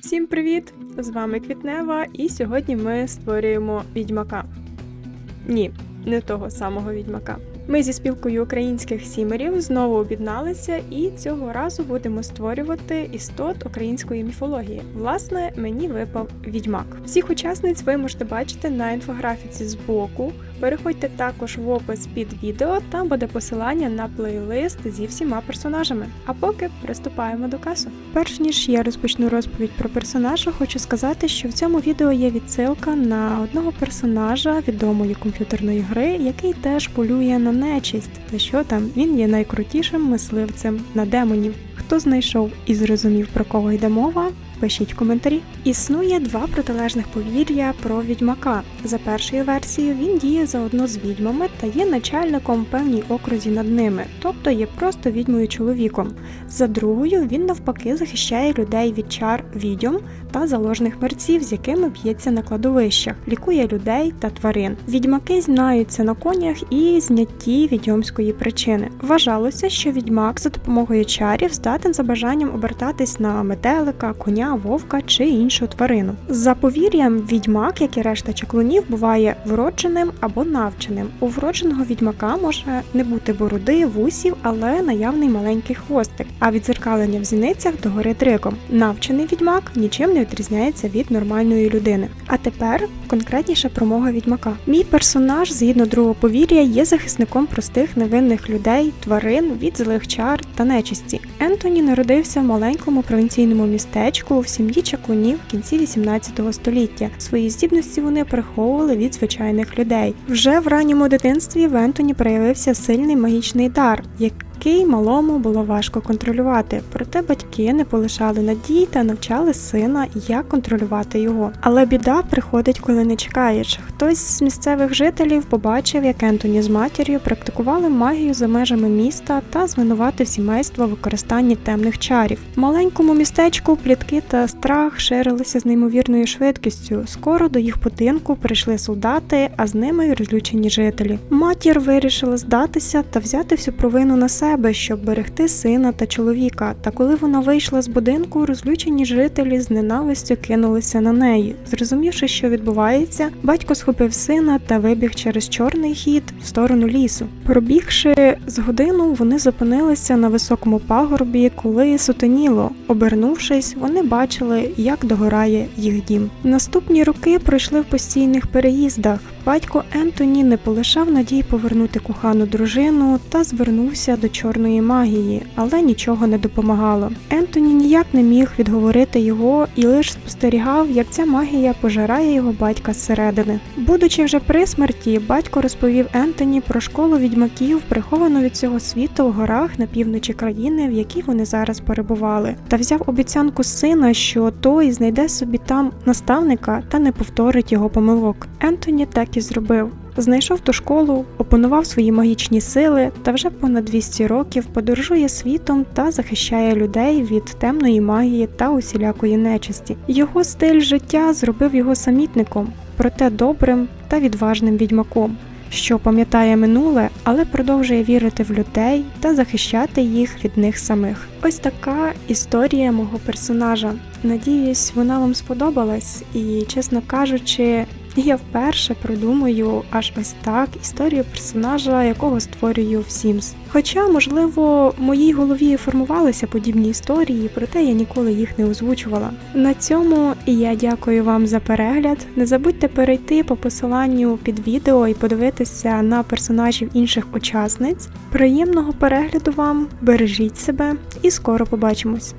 Всім привіт! З вами Квітнева, і сьогодні ми створюємо відьмака. Ні, не того самого відьмака. Ми зі спілкою українських сімерів знову об'єдналися і цього разу будемо створювати істот української міфології. Власне, мені випав відьмак. Всіх учасниць ви можете бачити на інфографіці збоку. Переходьте також в опис під відео, там буде посилання на плейлист зі всіма персонажами. А поки приступаємо до касу. Перш ніж я розпочну розповідь про персонажа, хочу сказати, що в цьому відео є відсилка на одного персонажа відомої комп'ютерної гри, який теж полює на нечисть. Та що там він є найкрутішим мисливцем на демонів. Хто знайшов і зрозумів про кого йде мова, пишіть коментарі. Існує два протилежних повір'я про відьмака. За першою версією він діє заодно з відьмами та є начальником певній окрузі над ними, тобто є просто відьмою чоловіком. За другою він навпаки захищає людей від чар відьом та заложних мерців, з якими б'ється на кладовищах, лікує людей та тварин. Відьмаки знаються на конях і знятті відьомської причини. Вважалося, що відьмак за допомогою чарів здатен за бажанням обертатись на метелика, коня, вовка чи іншу тварину. За повір'ям, відьмак, як і решта чаклунів, буває вродженим або навченим. У вродженого відьмака може не бути бороди, вусів, але наявний маленький хвостик, а відзеркалення в зіницях догори дриком. Навчений відьмак нічим не відрізняється від нормальної людини. А тепер конкретніше про мого відьмака. Мій персонаж, згідно другого повір'я, є захисником простих невинних людей, тварин від злих чар та нечисті. Ентоні народився в маленькому провінційному містечку в сім'ї чаклунів в кінці 18 століття. Свої здібності вони приховували від звичайних людей. Вже в ранньому дитинстві в Ентоні проявився сильний магічний дар, який малому було важко контролювати. Проте батьки не полишали надій та навчали сина, як контролювати його. Але біда приходить, коли не чекаєш. Хтось з місцевих жителів побачив, як Ентоні з матір'ю практикували магію за межами міста та звинуватив сімейство в використанні темних чарів. Маленькому містечку плітки та страх ширилися з неймовірною швидкістю. Скоро до їх будинку прийшли солдати, а з ними й розлючені жителі. Матір вирішила здатися та взяти всю провину на себе, щоб берегти сина та чоловіка. Та коли вона вийшла з будинку, розлючені жителі з ненавистю кинулися на неї. Зрозумівши, що відбувається, батько схопив сина та вибіг через чорний хід в сторону лісу. Пробігши з годину, вони зупинилися на високому пагорбі, коли сутеніло. Обернувшись, вони бачили, як догорає їх дім. Наступні роки пройшли в постійних переїздах. Батько Ентоні не полишав надій повернути кохану дружину та звернувся до чорної магії, але нічого не допомагало. Ентоні ніяк не міг відговорити його і лише спостерігав, як ця магія пожирає його батька зсередини. Будучи вже при смерті, батько розповів Ентоні про школу відьмаків, приховану від цього світу в горах на півночі країни, в якій вони зараз перебували, та взяв обіцянку сина, що той знайде собі там наставника та не повторить його помилок. Ентоні так і зробив. Знайшов ту школу, опанував свої магічні сили та вже понад 200 років подорожує світом та захищає людей від темної магії та усілякої нечисті. Його стиль життя зробив його самітником, проте добрим та відважним відьмаком, що пам'ятає минуле, але продовжує вірити в людей та захищати їх від них самих. Ось така історія мого персонажа. Надіюсь, вона вам сподобалась, і чесно кажучи, я вперше продумую аж ось так історію персонажа, якого створюю в Sims. Хоча, можливо, в моїй голові формувалися подібні історії, проте я ніколи їх не озвучувала. На цьому я дякую вам за перегляд. Не забудьте перейти по посиланню під відео і подивитися на персонажів інших учасниць. Приємного перегляду вам, бережіть себе і скоро побачимось!